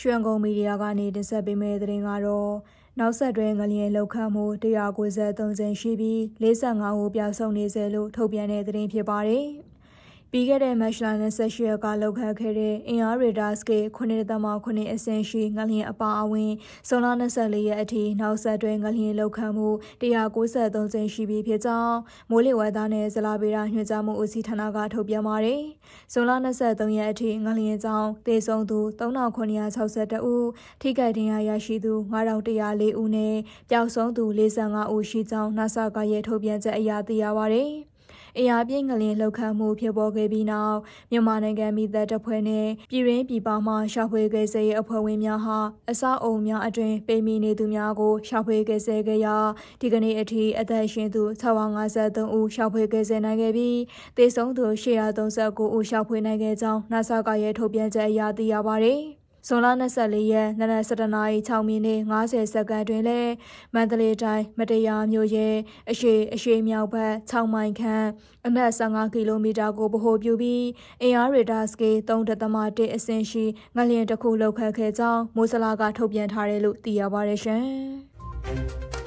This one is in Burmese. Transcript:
ရွှေကုန်းမီဒီယာကနေတင်ဆက်ပေးမယ့်သတင်းကတော့နောက်ဆက်တွဲငလျင်လောက်ခတ်မှု193ကျင်းရှိပြီး45ဦးပျောက်ဆုံးနေစေလို့ထုတ်ပြန်တဲ့သတင်းဖြစ်ပါတယ်။ ပြီးခဲ့တဲ့မတ်လ28ရက်ကလောက်ခတ်ခဲ့တဲ့အင်အားရေဒါစကေ9.9အဆင့်ရှိငလျင်အပါအဝင်ဇွန်လ24ရက်အထိနောက်ဆက်တွဲငလျင်လောက်ခတ်မှု193ကျင်းရှိပြီးဖြစ်ကြောင်းမိုးလေဝသနဲ့ဇလာဗေဒညွှန်ကြားမှုဦးစီးဌာနကထုတ်ပြန်ပါတယ်။ဇွန်လ23ရက်အထိငလျင်ကြောင်းတေဆုံးသူ3962ဦးထိခိုက်ဒဏ်ရာရရှိသူ9104ဦးနဲ့ပျောက်ဆုံးသူ45ဦးရှိကြောင်း NASA ကရဲ့ထုတ်ပြန်ချက်အရသိရပါတယ်။ အရာပြင်းငလင်လှုပ်ခတ်မှုဖြစ်ပေါ်ခဲ့ပြီးနောက်မြန်မာနိုင်ငံမိသက်တပ်ဖွဲ့နဲ့ပြည်ရင်းပြည်ပမှရှာဖွေကယ်ဆယ်ရေးအဖွဲ့ဝင်များဟာအစအုံများအတွင်ပိမီနေသူများကိုရှာဖွေကယ်ဆယ်ခဲ့ရာဒီကနေ့အထိအသက်ရှင်သူ653ဦးရှာဖွေကယ်ဆယ်နိုင်ခဲ့ပြီးသေဆုံးသူ839ဦးရှာဖွေနိုင်ခဲ့ကြောင်း NASA ကရဲ့ထုတ်ပြန်ချက်အရသိရပါတယ်။ ဇွန်လ24ရက်နနက်7:06မိနစ်50စက္ကန့်တွင်လည်းမန္တလေးတိုင်းမတရားမြို့ရဲ့အရှိအရှိမြောက်ဘက်6မိုင်ခန့်အမှတ်15ကီလိုမီတာကိုဗဟိုပြုပြီးအင်အားရေဒါစကေ3.1အဆင့်ရှိငလျင်တစ်ခုလောက်ခတ်ခဲ့ကြောင်းမိုးစလာကထုတ်ပြန်ထားတယ်လို့သိရပါတယ်ရှင်။